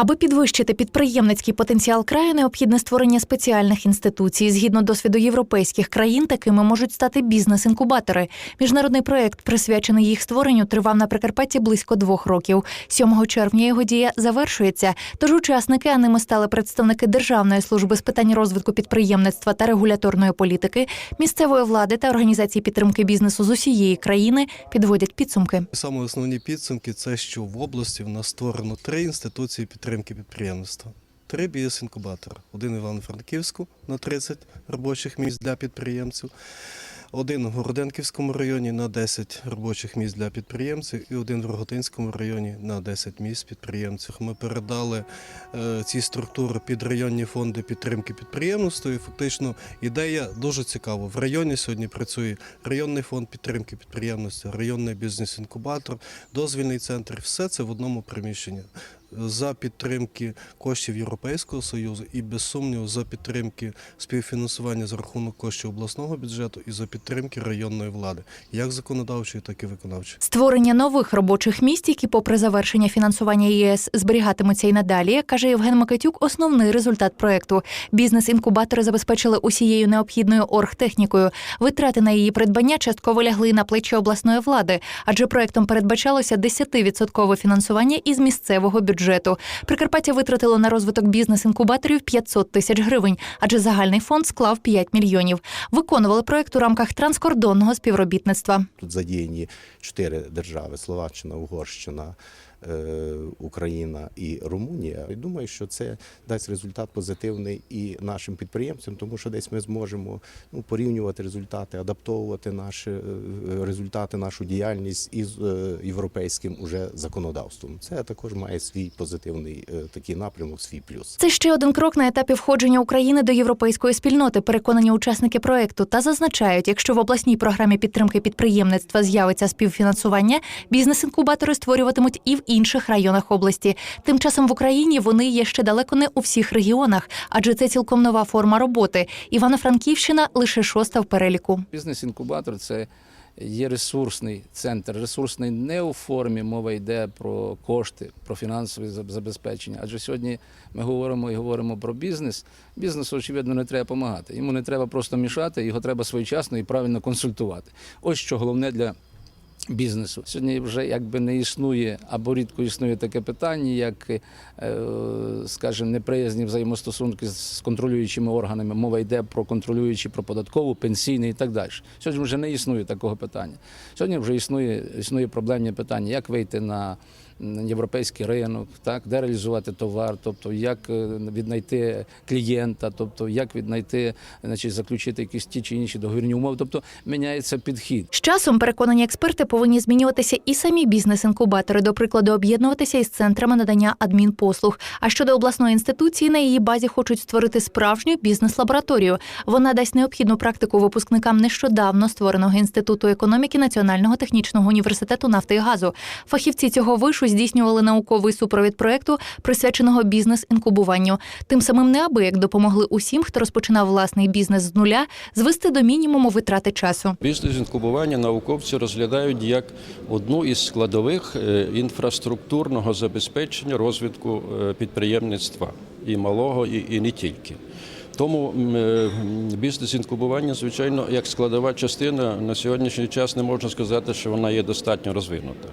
Аби підвищити підприємницький потенціал краю, необхідне створення спеціальних інституцій. Згідно досвіду європейських країн, такими можуть стати бізнес-інкубатори. Міжнародний проект, присвячений їх створенню, тривав на Прикарпатті близько двох років. 7 червня його дія завершується. Тож учасники, а ними стали представники Державної служби з питань розвитку підприємництва та регуляторної політики, місцевої влади та організації підтримки бізнесу з усієї країни, підводять підсумки. Саме основні підсумки це що в області в нас створено три інституції підтримки підприємництва. Три бізнес-інкубатори. Один в Івано-Франківську на 30 робочих місць для підприємців, один в Городенківському районі на 10 робочих місць для підприємців і один в Роготинському районі на 10 місць підприємців. Ми передали е, ці структури під районні фонди підтримки підприємництва. І фактично ідея дуже цікава. В районі сьогодні працює районний фонд підтримки підприємництва, районний бізнес-інкубатор, дозвільний центр. Все це в одному приміщенні. За підтримки коштів Європейського союзу і без сумніву за підтримки співфінансування за рахунок коштів обласного бюджету і за підтримки районної влади, як законодавчої, так і виконавчої. Створення нових робочих місць, які, попри завершення фінансування ЄС, зберігатимуться і надалі, каже Євген Микитюк. Основний результат проекту. Бізнес-інкубатори забезпечили усією необхідною оргтехнікою. Витрати на її придбання частково лягли на плечі обласної влади, адже проектом передбачалося 10% фінансування із місцевого бюджету. Прикарпаття витратило на розвиток бізнес-інкубаторів 500 тисяч гривень, адже загальний фонд склав 5 мільйонів. Виконували проект у рамках транскордонного співробітництва. Тут задіяні чотири держави: Словаччина, Угорщина, Україна і Румунія. І думаю, що це дасть результат позитивний і нашим підприємцям, тому що десь ми зможемо ну, порівнювати результати, адаптовувати наші е, результати, нашу діяльність із е, європейським уже законодавством. Це також має свій позитивний е, такий напрямок, свій плюс. Це ще один крок на етапі входження України до європейської спільноти. Переконані учасники проекту та зазначають, якщо в обласній програмі підтримки підприємництва з'явиться співфінансування, бізнес-інкубатори створюватимуть і в інших районах області. Тим часом в Україні вони є ще далеко не у всіх регіонах, адже це цілком нова форма роботи. Івано-Франківщина лише шоста в переліку. Бізнес-інкубатор це є ресурсний центр, ресурсний не у формі мова йде про кошти, про фінансове забезпечення. Адже сьогодні ми говоримо і говоримо про бізнес. Бізнесу, очевидно, не треба допомагати. Йому не треба просто мішати, його треба своєчасно і правильно консультувати. Ось що головне для. Бізнесу сьогодні вже якби не існує або рідко існує таке питання, як, е, скажімо, неприязні взаємостосунки з контролюючими органами. Мова йде про контролюючі, про податкову, пенсійний і так далі. Сьогодні вже не існує такого питання. Сьогодні вже існує існує проблемні питання, як вийти на європейський ринок, так де реалізувати товар, тобто як е, віднайти клієнта, тобто як віднайти, значить, заключити якісь ті чи інші договірні умови. Тобто міняється підхід. З часом переконані експерти повинні змінюватися і самі бізнес-інкубатори, до прикладу, об'єднуватися із центрами надання адмінпослуг. А щодо обласної інституції, на її базі хочуть створити справжню бізнес-лабораторію. Вона дасть необхідну практику випускникам нещодавно створеного інституту економіки Національного технічного університету нафти і газу. Фахівці цього вишу здійснювали науковий супровід проекту, присвяченого бізнес-інкубуванню. Тим самим неабияк допомогли усім, хто розпочинав власний бізнес з нуля, звести до мінімуму витрати часу. Бізнес інкубування науковці розглядають як одну із складових е, інфраструктурного забезпечення розвитку е, підприємництва і малого, і, і не тільки. Тому е, бізнес інкубування, звичайно, як складова частина на сьогоднішній час не можна сказати, що вона є достатньо розвинута.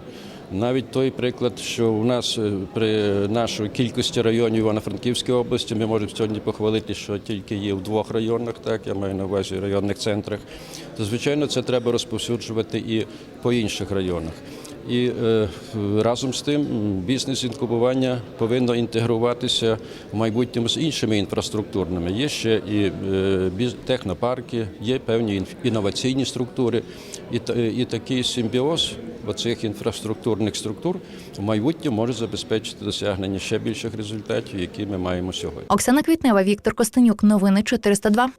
Навіть той приклад, що у нас е, при нашій кількості районів Івано-Франківської області, ми можемо сьогодні похвалити, що тільки є в двох районах, так я маю на увазі районних центрах. То звичайно, це треба розповсюджувати і по інших районах. І е, разом з тим бізнес інкубування повинно інтегруватися в майбутньому з іншими інфраструктурними. Є ще і е, технопарки, є певні інноваційні структури, і такий симбіоз оцих інфраструктурних структур в майбутньому може забезпечити досягнення ще більших результатів, які ми маємо сьогодні. Оксана Квітнева, Віктор Костенюк. Новини 402.